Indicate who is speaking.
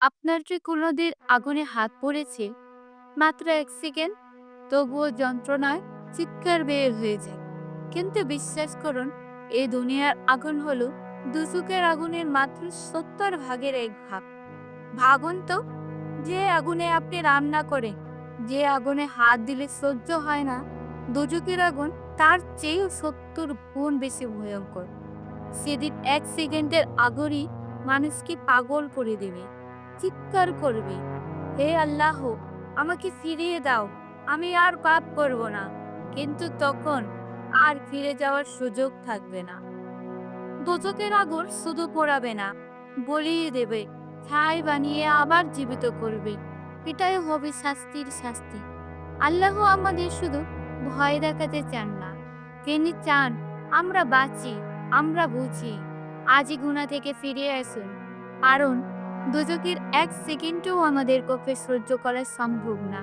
Speaker 1: আপনার কি কোনোদিন আগুনে হাত পড়েছে, মাত্র এক সেকেন্ড, তবুও যন্ত্রণায় চিৎকার বের হয়ে যায় কিন্তু বিশ্বাস করুন, এই দুনিয়ার আগুন হলো দুচুকের আগুনের মাত্র সত্তর ভাগের এক ভাগ। ভাগুন তো, যে আগুনে আপনি রান্না করেন, যে আগুনে হাত দিলে সহ্য হয় না দুজকের আগুন তার চেয়েও সত্তর গুণ বেশি ভয়ঙ্কর। সেদিন এক সেকেন্ডের আগুনই মানুষকে পাগল করে দেবে। চিৎকার করবে। হে আল্লাহ, আমাকে ফিরিয়ে দাও, আমি আর পাপ করব না। কিন্তু তখন আর ফিরে যাওয়ার সুযোগ থাকবে না। দোচকের আগুন শুধু পোড়াবে না, বলিয়ে দেবে, ছাই বানিয়ে আবার জীবিত করবে। এটাই হবে শাস্তির শাস্তি। আল্লাহ আমাদের শুধু ভয় দেখাতে চান না। তিনি চান, আমরা বাঁচি, আমরা বুঝি। আজই গুণা থেকে ফিরে আসুন। কারণ দুজকের এক সেকেন্ডও আমাদের পক্ষে সহ্য করা সম্ভব না।